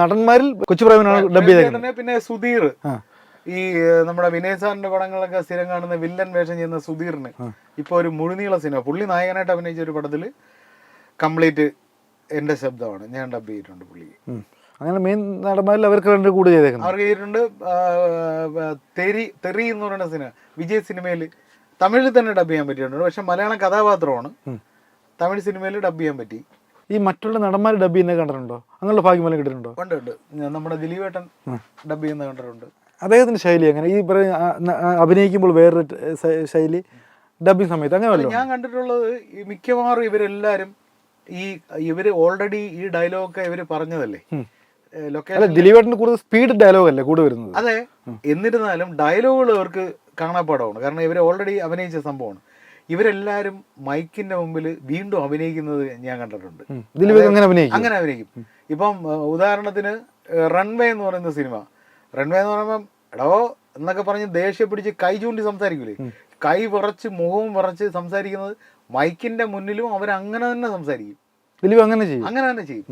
നടന്മാരിൽ കൊച്ചു പ്രേമനാണ് ഡബ് ചെയ്തേക്കുന്നത്. പിന്നെ സുധീർ. ഈ നമ്മുടെ വിനയ് സാറിന്റെ പടങ്ങളൊക്കെ സ്ഥിരം കാണുന്ന വില്ലൻ വേഷം ചെയ്യുന്ന സുധീറിന് ഇപ്പൊ ഒരു മുഴുനീള സിനിമ പുള്ളി നായകനായിട്ട് അഭിനയിച്ച ഒരു പടത്തിൽ കംപ്ലീറ്റ് എന്റെ ശബ്ദമാണ്. ഞാൻ ഡബ് ചെയ്തിട്ടുണ്ട് പുള്ളിക്ക് അങ്ങനെ മെയിൻ നടന്മാരിൽ അവർക്ക് രണ്ട് കൂടെ ചെയ്തേക്കുന്നത്. അവർക്ക് ചെയ്തിട്ടുണ്ട് തെരി തെറി എന്ന് പറയുന്ന സിനിമ. വിജയ് സിനിമയിൽ തമിഴിൽ തന്നെ ഡബ് ചെയ്യാൻ പറ്റിയിട്ടുണ്ട്. പക്ഷെ മലയാളം കഥാപാത്രമാണ്. തമിഴ് സിനിമയിൽ ഡബ് ചെയ്യാൻ പറ്റി. ഈ മറ്റുള്ള നടന്മാർ ഡബ് ചെയ്യുന്നത് കണ്ടിട്ടുണ്ടോ? അങ്ങനെയുള്ള ഭാഗ്യം വല്ലതും കിട്ടിയിട്ടുണ്ടോ? ഉണ്ട് ഉണ്ട് നമ്മുടെ ദിലീപേട്ടൻ ഡബ് ചെയ്യുന്ന കണ്ടിട്ടുണ്ട്. അദ്ദേഹത്തിന്റെ ശൈലി അങ്ങനെ ഈ പറയുന്ന അഭിനയിക്കുമ്പോൾ വേറൊരു ശൈലി ഡബിങ് സമയത്ത് അങ്ങനെ ഞാൻ കണ്ടിട്ടുള്ളത് മിക്കവാറും ഇവരെല്ലാരും ഈ ഇവർ ഓൾറെഡി ഈ ഡയലോഗൊക്കെ ഇവർ പറഞ്ഞതല്ലേ? ദിലീപേട്ടന് കൂടുതൽ സ്പീഡ് ഡയലോഗ് അല്ലേ കൂടെ വരുന്നത്? അതെ. എന്നിരുന്നാലും ഡയലോഗുകൾ ഇവർക്ക് കാണാപ്പാടമാണ് കാരണം ഇവർ ഓൾറെഡി അഭിനയിച്ച സംഭവമാണ്. ഇവരെല്ലാരും മൈക്കിന്റെ മുമ്പിൽ വീണ്ടും അഭിനയിക്കുന്നത് ഞാൻ കണ്ടിട്ടുണ്ട്. അങ്ങനെ അഭിനയിക്കും? ഇപ്പം ഉദാഹരണത്തിന് റൺവേ എന്ന് പറയുന്ന സിനിമ. റൺവേ എന്ന് പറയുമ്പം എടോ എന്നൊക്കെ പറഞ്ഞ് ദേഷ്യം പിടിച്ച് കൈ ചൂണ്ടി സംസാരിക്കൂലേ? കൈ വിറച്ച് മുഖവും വിറച്ച് സംസാരിക്കുന്നത് മൈക്കിന്റെ മുന്നിലും അവർ അങ്ങനെ തന്നെ സംസാരിക്കും. ദിലീപ് അങ്ങനെ ചെയ്യും? അങ്ങനെ തന്നെ ചെയ്യും.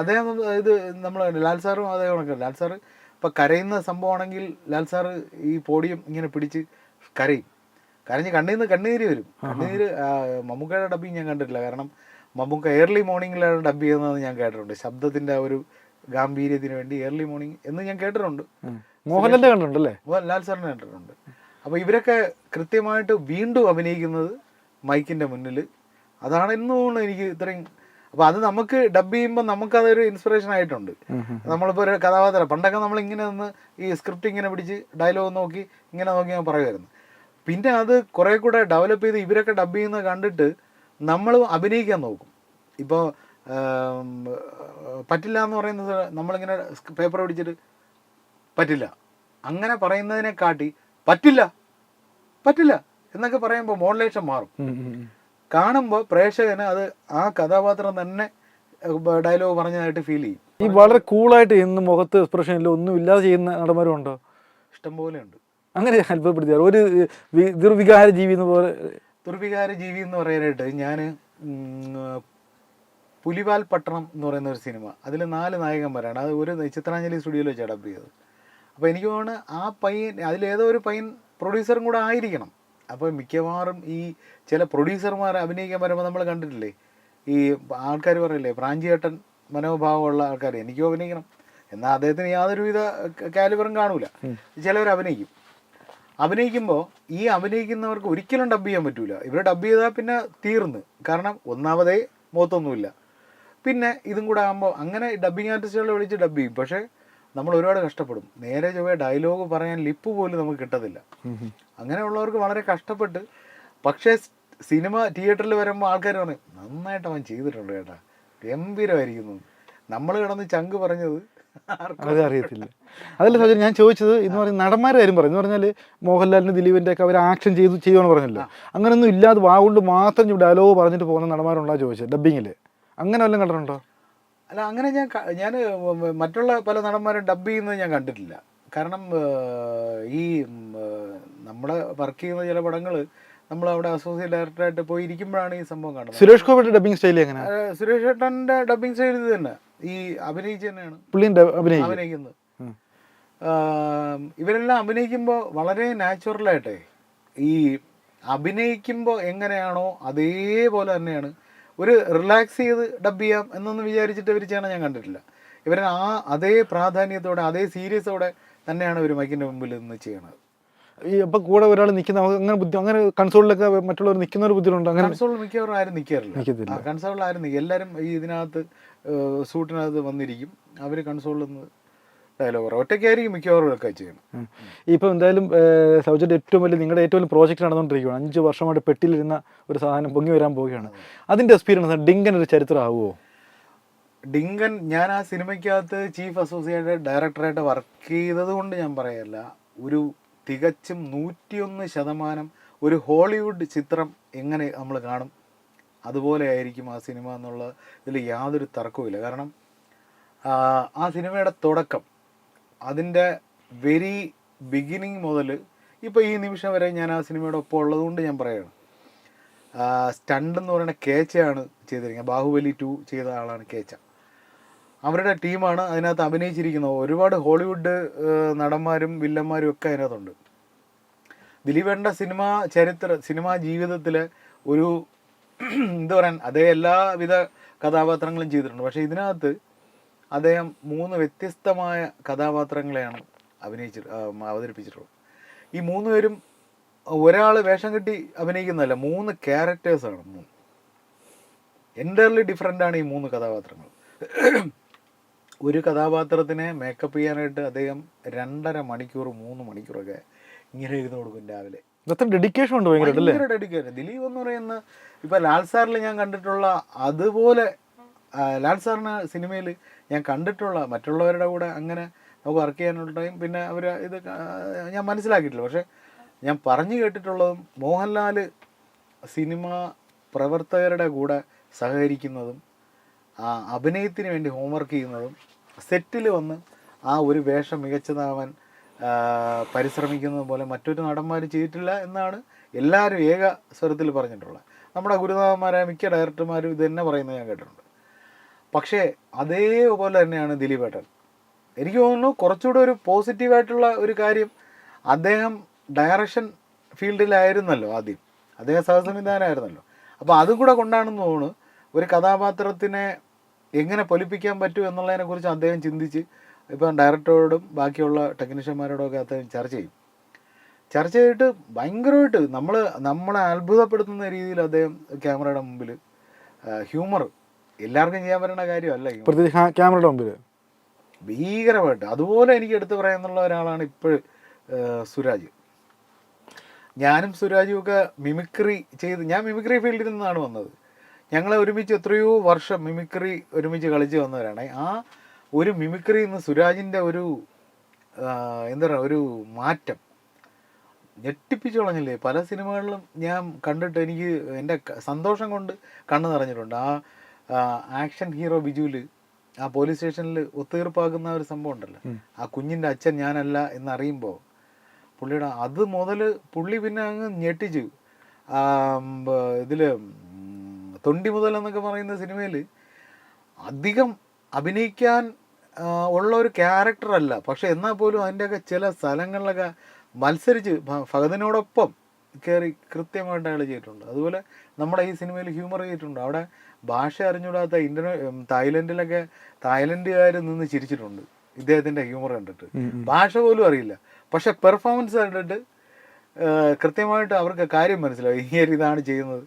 അദ്ദേഹം ഇത് നമ്മൾ ലാൽ സാറും അതേ കണക്ക്. ലാൽ സാറ് ഇപ്പൊ കരയുന്ന സംഭവമാണെങ്കിൽ ലാൽ സാറ് ഈ പോഡിയം ഇങ്ങനെ പിടിച്ച് കരയും. കരഞ്ഞ് കണ്ണീന്ന് കണ്ണീര് വരും. കണ്ണീര് മമ്മൂക്കയുടെ ഡബിങ് ഞാൻ കണ്ടിട്ടില്ല. കാരണം മമ്മൂക്ക ഏർലി മോർണിംഗിലാണ് ഡബ് ചെയ്യുന്നതെന്ന് ഞാൻ കേട്ടിട്ടുണ്ട്. ശബ്ദത്തിന്റെ ആ ഒരു ഗാംഭീര്യത്തിന് വേണ്ടി ഏർലി മോർണിംഗ് എന്ന് ഞാൻ കേട്ടിട്ടുണ്ട്. ഉം. മോഹൻലാലിന്റെ കണ്ടിട്ടുണ്ടല്ലേ? ലാൽ സാറിനെ കണ്ടിട്ടുണ്ട്. അപ്പൊ ഇവരൊക്കെ കൃത്യമായിട്ട് വീണ്ടും അഭിനയിക്കുന്നത് മൈക്കിന്റെ മുന്നിൽ അതാണ് എന്നുകൊണ്ട് എനിക്ക് ഇത്രയും അപ്പൊ അത് നമുക്ക് ഡബ് ചെയ്യുമ്പോൾ നമുക്ക് അതൊരു ഇൻസ്പിറേഷൻ ആയിട്ടുണ്ട് നമ്മളിപ്പോ ഒരു കഥാപാത്രം. പണ്ടൊക്കെ നമ്മൾ ഇങ്ങനെ നിന്ന് ഈ സ്ക്രിപ്റ്റ് ഇങ്ങനെ പിടിച്ച് ഡയലോഗ് നോക്കി ഇങ്ങനെ നോക്കി ഞാൻ പറയുമായിരുന്നു. പിന്നെ അത് കുറേ കൂടെ ഡെവലപ്പ് ചെയ്ത് ഇവരൊക്കെ ഡബ് ചെയ്യുന്നത് കണ്ടിട്ട് നമ്മൾ അഭിനയിക്കാൻ നോക്കും. ഇപ്പോൾ പറ്റില്ല എന്ന് പറയുന്നത് നമ്മളിങ്ങനെ പേപ്പർ പിടിച്ചിട്ട് പറ്റില്ല. അങ്ങനെ പറയുന്നതിനെ കാട്ടി പറ്റില്ല പറ്റില്ല എന്നൊക്കെ പറയുമ്പോൾ മോഡലേഷൻ മാറും. കാണുമ്പോൾ പ്രേക്ഷകന് അത് ആ കഥാപാത്രം തന്നെ ഡയലോഗ് പറഞ്ഞതായിട്ട് ഫീൽ ചെയ്യും. ഈ വളരെ കൂളായിട്ട് ഇന്ന് മുഖത്ത് എക്സ്പ്രഷൻ ഇല്ല ഒന്നും ഇല്ലാതെ ചെയ്യുന്ന നടന്മാരും ഉണ്ടോ ഇഷ്ടംപോലെ ഉണ്ട്. അങ്ങനെ അത്ഭുതപ്പെടുത്തിയാൽ ഒരു ദുർവികാര ജീവി എന്ന് പോലെ ദുർവികാര ജീവി എന്ന് പറയാനായിട്ട് ഞാൻ പുലിവാൽ പട്ടണം എന്ന് പറയുന്ന ഒരു സിനിമ. അതിൽ നാല് നായകന്മാരാണ്. അത് ഒരു ചിത്രാഞ്ജലി സ്റ്റുഡിയോയിൽ വെച്ച് ഡബ് ചെയ്തത്. അപ്പോൾ എനിക്ക് തോന്നുന്നു ആ പയ്യൻ അതിലേതോ ഒരു പയ്യൻ പ്രൊഡ്യൂസറും കൂടെ ആയിരിക്കണം. അപ്പോൾ മിക്കവാറും ഈ ചില പ്രൊഡ്യൂസർമാർ അഭിനയിക്കാൻ വരുമ്പോൾ നമ്മൾ കണ്ടിട്ടില്ലേ? ഈ ആൾക്കാർ പറയില്ലേ പ്രാഞ്ചിയേട്ടൻ മനോഭാവമുള്ള ആൾക്കാർ എനിക്കും അഭിനയിക്കണം. എന്നാൽ അദ്ദേഹത്തിന് യാതൊരുവിധ കാലിബറും കാണൂല. ചിലവർ അഭിനയിക്കും. അഭിനയിക്കുമ്പോൾ ഈ അഭിനയിക്കുന്നവർക്ക് ഒരിക്കലും ഡബ് ചെയ്യാൻ പറ്റില്ല ഇവർ ഡബ് ചെയ്താൽ പിന്നെ തീർന്ന്. കാരണം ഒന്നാമതേ മുഖത്തൊന്നുമില്ല. പിന്നെ ഇതും കൂടെ ആകുമ്പോൾ അങ്ങനെ ഡബ്ബിങ് ആർട്ടിസ്റ്റുകളെ വിളിച്ച് ഡബ് ചെയ്യും. പക്ഷേ നമ്മൾ ഒരുപാട് കഷ്ടപ്പെടും. നേരെ ചൊവ്വേ ഡയലോഗ് പറയാൻ ലിപ്പ് പോലും നമുക്ക് കിട്ടത്തില്ല. അങ്ങനെയുള്ളവർക്ക് വളരെ കഷ്ടപ്പെട്ട്. പക്ഷേ സിനിമ തിയേറ്ററിൽ വരുമ്പോൾ ആൾക്കാർ പറയും നന്നായിട്ട് അവൻ ചെയ്തിട്ടുണ്ട് കേട്ടാ. ഗംഭീരമായിരിക്കുന്നു. നമ്മൾ കിടന്ന് ചങ്ക് പറഞ്ഞത് അത് അറിയത്തില്ല. അതല്ല സജൻ ഞാൻ ചോദിച്ചത് എന്ന് പറയുന്ന നടന്മാരുടെ കാര്യം പറഞ്ഞു എന്ന് പറഞ്ഞാൽ മോഹൻലാലിന് ദിലീപിന്റെ ഒക്കെ അവർ ആക്ഷൻ ചെയ്തു ചെയ്യുമെന്ന് പറഞ്ഞല്ലോ. അങ്ങനെയൊന്നും ഇല്ലാതെ വാ കൊണ്ട് മാത്രം ഡയലോഗ് പറഞ്ഞിട്ട് പോകുന്ന നടന്മാരുണ്ടോ ചോദിച്ചത് ഡബിങ്ങിൽ അങ്ങനെ വല്ലതും കണ്ടിട്ടുണ്ടോ? അല്ല അങ്ങനെ ഞാൻ ഞാൻ മറ്റുള്ള പല നടന്മാരും ഡബ് ചെയ്യുന്നത് ഞാൻ കണ്ടിട്ടില്ല. കാരണം ഈ നമ്മുടെ വർക്ക് ചെയ്യുന്ന ചില പടങ്ങൾ നമ്മൾ അവിടെ അസോസിയേറ്റ് ഡയറക്ടറായിട്ട് പോയി ഇരിക്കുമ്പോഴാണ് ഈ സംഭവം കാണുന്നത്. സുരേഷ് ഗോപിയുടെ ഡബിങ് സ്റ്റൈൽ എങ്ങനെ സുരേഷ് ഏട്ടന്റെ ഡബിങ് സ്റ്റൈൽ ഇത് തന്നെ. ഈ അഭിനയിച്ച് തന്നെയാണ് പുള്ളിന്റെ അഭിനയിക്കുന്നത്. ഇവരെല്ലാം അഭിനയിക്കുമ്പോൾ വളരെ നാച്ചുറലായിട്ടേ ഈ അഭിനയിക്കുമ്പോൾ എങ്ങനെയാണോ അതേപോലെ തന്നെയാണ്. ഒരു റിലാക്സ് ചെയ്ത് ഡബ് ചെയ്യാം എന്നൊന്നും വിചാരിച്ചിട്ട് ഇവർ ചെയ്യണം ഞാൻ കണ്ടിട്ടില്ല. ഇവരെ ആ അതേ പ്രാധാന്യത്തോടെ അതേ സീരിയസോടെ തന്നെയാണ് ഇവർ മൈക്കിന്റെ മുമ്പിൽ നിന്ന് ചെയ്യണത്. ഈ അപ്പൊ കൂടെ ഒരാൾ നിൽക്കുന്ന അങ്ങനെ ബുദ്ധി അങ്ങനെ കൺസോളിലൊക്കെ മറ്റുള്ളവർ നിൽക്കുന്ന ഒരു ബുദ്ധിമുട്ടുണ്ട്? അങ്ങനെ കൺസോളിൽ മിക്കവർ ആരും നിൽക്കാറില്ല കൺസോളിൽ ആരും നിൽക്കും എല്ലാവരും ഈ ഇതിനകത്ത് സൂട്ടിനകത്ത് വന്നിരിക്കും. അവർ കൺസോളിൽ നിന്ന് ഡയലോഗ് ഒറ്റയ്ക്കായിരിക്കും മിക്കവാറും ഒക്കെ ചെയ്യണം ഇപ്പം എന്തായാലും സൗജന്റെ ഏറ്റവും വലിയ നിങ്ങളുടെ ഏറ്റവും വലിയ പ്രോജക്റ്റ് നടന്നുകൊണ്ടിരിക്കുകയാണ്. അഞ്ച് വർഷമായിട്ട് പെട്ടിലിരുന്ന ഒരു സാധനം പൊങ്ങി വരാൻ പോവുകയാണ്. അതിന്റെ എക്സ്പീരിയൻസ് ഡിങ്കൻ ഒരു ചരിത്രം ആവുമോ ഡിങ്കൻ ഞാൻ ആ സിനിമയ്ക്കകത്ത് ചീഫ് അസോസിയേറ്റ് ഡയറക്ടറായിട്ട് വർക്ക് ചെയ്തത് കൊണ്ട് ഞാൻ പറയല്ല. ഒരു തികച്ചും നൂറ്റിയൊന്ന് ശതമാനം ഒരു ഹോളിവുഡ് ചിത്രം എങ്ങനെ നമ്മൾ കാണും? അതുപോലെ ആയിരിക്കും ആ സിനിമ എന്നുള്ള ഇതിൽ യാതൊരു തർക്കവുമില്ല. കാരണം ആ, സിനിമയുടെ തുടക്കം അതിന്റെ വെരി ബിഗിനിങ് മുതൽ ഇപ്പോൾ ഈ നിമിഷം വരെ ഞാൻ ആ സിനിമയുടെ ഒപ്പം ഉള്ളതുകൊണ്ട് ഞാൻ പറയുകയാണ് സ്റ്റണ്ട് എന്ന് പറയുന്ന കേച്ചയാണ് ചെയ്തിരിക്കുന്നത്. ബാഹുബലി ടു ചെയ്ത ആളാണ് കേച്ച. അവരുടെ ടീമാണ് അതിനകത്ത് അഭിനയിച്ചിരിക്കുന്നത്. ഒരുപാട് ഹോളിവുഡ് നടന്മാരും വില്ലന്മാരും ഒക്കെ അതിനകത്തുണ്ട്. ദിലീപേണ്ട സിനിമാ ചരിത്ര സിനിമാ ജീവിതത്തിലെ ഒരു എന്താ പറയാൻ അദ്ദേഹം എല്ലാവിധ കഥാപാത്രങ്ങളും ചെയ്തിട്ടുണ്ട്. പക്ഷേ ഇതിനകത്ത് അദ്ദേഹം മൂന്ന് വ്യത്യസ്തമായ കഥാപാത്രങ്ങളെയാണ് അഭിനയിച്ചി അവതരിപ്പിച്ചിട്ടുള്ളത്. ഈ മൂന്ന് പേരും ഒരാൾ വേഷം കെട്ടി അഭിനയിക്കുന്നതല്ല മൂന്ന് ക്യാരക്ടേഴ്സാണ് മൂന്ന് എന്റർലി ഡിഫറെന്റ് ആണ് ഈ മൂന്ന് കഥാപാത്രങ്ങൾ. ഒരു കഥാപാത്രത്തിനെ മേക്കപ്പ് ചെയ്യാനായിട്ട് അദ്ദേഹം രണ്ടര മണിക്കൂർ മൂന്ന് മണിക്കൂറൊക്കെ ഇങ്ങനെ ഇരുന്ന് കൊടുക്കും രാവിലെ. ഇതത്ര ഡെഡിക്കേഷൻ ഉണ്ട് ഡെഡിക്കേഷൻ ദിലീപ് എന്ന് പറയുന്ന ഇപ്പൊ ലാൽ സാറിൽ ഞാൻ കണ്ടിട്ടുള്ള അതുപോലെ ലാൽ സാറിന് സിനിമയിൽ ഞാൻ കണ്ടിട്ടുള്ള മറ്റുള്ളവരുടെ കൂടെ അങ്ങനെ നമുക്ക് വർക്ക് ചെയ്യാനുള്ള ടൈം പിന്നെ അവർ ഇത് ഞാൻ മനസ്സിലാക്കിയിട്ടില്ല. പക്ഷെ ഞാൻ പറഞ്ഞു കേട്ടിട്ടുള്ളതും മോഹൻലാൽ സിനിമ പ്രവർത്തകരുടെ കൂടെ സഹകരിക്കുന്നതും ആ അഭിനയത്തിന് വേണ്ടി ഹോംവർക്ക് ചെയ്യുന്നതും സെറ്റിൽ വന്ന് ആ ഒരു വേഷം മികച്ചതാവാൻ പരിശ്രമിക്കുന്നത് പോലെ മറ്റൊരു നടന്മാർ ചെയ്തിട്ടില്ല എന്നാണ് എല്ലാവരും ഏക സ്വരത്തിൽ പറഞ്ഞിട്ടുള്ളത്. നമ്മുടെ ഗുരുനാഥന്മാരായ മിക്ക ഡയറക്ടർമാരും ഇത് തന്നെ പറയുന്നത് ഞാൻ കേട്ടിട്ടുണ്ട്. പക്ഷേ അതേപോലെ തന്നെയാണ് ദിലീപേട്ടൻ. എനിക്ക് തോന്നുന്നു കുറച്ചുകൂടെ ഒരു പോസിറ്റീവായിട്ടുള്ള ഒരു കാര്യം അദ്ദേഹം ഡയറക്ഷൻ ഫീൽഡിലായിരുന്നല്ലോ ആദ്യം. അദ്ദേഹം സഹസംവിധാനമായിരുന്നല്ലോ. അപ്പോൾ അതും കൂടെ കൊണ്ടാണെന്ന് തോന്നുന്നു ഒരു കഥാപാത്രത്തിനെ എങ്ങനെ പൊലിപ്പിക്കാൻ പറ്റും എന്നുള്ളതിനെക്കുറിച്ച് അദ്ദേഹം ചിന്തിച്ച് ഇപ്പം ഡയറക്ടറോടും ബാക്കിയുള്ള ടെക്നീഷ്യന്മാരോടും ഒക്കെ ചർച്ച ചെയ്യും. ചർച്ച ചെയ്തിട്ട് ഭയങ്കരമായിട്ട് നമ്മൾ നമ്മളെ അത്ഭുതപ്പെടുത്തുന്ന രീതിയിൽ അദ്ദേഹം ക്യാമറയുടെ മുമ്പിൽ ഹ്യൂമർ എല്ലാവർക്കും ചെയ്യാൻ പറ്റുന്ന കാര്യമല്ല. ക്യാമറയുടെ മുമ്പിൽ ഭീകരമായിട്ട്. അതുപോലെ എനിക്ക് എടുത്തു പറയാനുള്ള ഒരാളാണ് ഇപ്പോൾ സുരാജ്. ഞാനും സുരാജും ഒക്കെ മിമിക്രി ചെയ്ത് ഞാൻ മിമിക്രി ഫീൽഡിൽ നിന്നാണ് വന്നത്. ഞങ്ങളെ ഒരുമിച്ച് എത്രയോ വർഷം മിമിക്രി ഒരുമിച്ച് കളിച്ച് വന്നവരാണ്. ആ ഒരു മിമിക്രി നിന്ന് സുരാജിന്റെ ഒരു എന്താ പറയുക ഒരു മാറ്റം. ഞെട്ടിപ്പിച്ചു കളഞ്ഞില്ലേ? പല സിനിമകളിലും ഞാൻ കണ്ടിട്ട് എനിക്ക് എന്റെ സന്തോഷം കൊണ്ട് കണ്ണു നിറഞ്ഞിട്ടുണ്ട്. ആ ആക്ഷൻ ഹീറോ ബിജുവിൽ ആ പോലീസ് സ്റ്റേഷനിൽ ഒത്തുതീർപ്പാക്കുന്ന ഒരു സംഭവം ഉണ്ടല്ലോ. ആ കുഞ്ഞിന്റെ അച്ഛൻ ഞാനല്ല എന്നറിയുമ്പോൾ പുള്ളിയുടെ അത് മുതൽ പുള്ളി പിന്നെ അങ്ങ് ഞെട്ടിച്ചു. ഇതിൽ തൊണ്ടി മുതൽ എന്നൊക്കെ പറയുന്ന സിനിമയിൽ അധികം അഭിനയിക്കാൻ ഉള്ള ഒരു ക്യാരക്ടറല്ല പക്ഷെ എന്നാൽ പോലും അതിന്റെയൊക്കെ ചില സ്ഥലങ്ങളിലൊക്കെ മത്സരിച്ച് ഭ- ഫഹദിനോടൊപ്പം കയറി കൃത്യമായിട്ട് അയാൾ ചെയ്തിട്ടുണ്ട്. അതുപോലെ നമ്മുടെ ഈ സിനിമയിൽ ഹ്യൂമർ ചെയ്തിട്ടുണ്ട്. അവിടെ ഭാഷ അറിഞ്ഞൂടാത്ത ഇന്റർനെ തായ്ലൻഡിലൊക്കെ തായ്ലൻഡുകാർ നിന്ന് ചിരിച്ചിട്ടുണ്ട്. ഇദ്ദേഹത്തിന്റെ ഹ്യൂമർ കണ്ടിട്ട്. ഭാഷ പോലും അറിയില്ല. പക്ഷെ പെർഫോമൻസ് കണ്ടിട്ട് കൃത്യമായിട്ട് അവർക്ക് കാര്യം മനസ്സിലാവും ഈ ഇതാണ് ചെയ്യുന്നത്.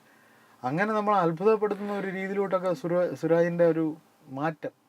അങ്ങനെ നമ്മൾ അത്ഭുതപ്പെടുത്തുന്ന ഒരു രീതിയിലോട്ടൊക്കെ സുര സുരാജിന്റെ ഒരു മാറ്റം.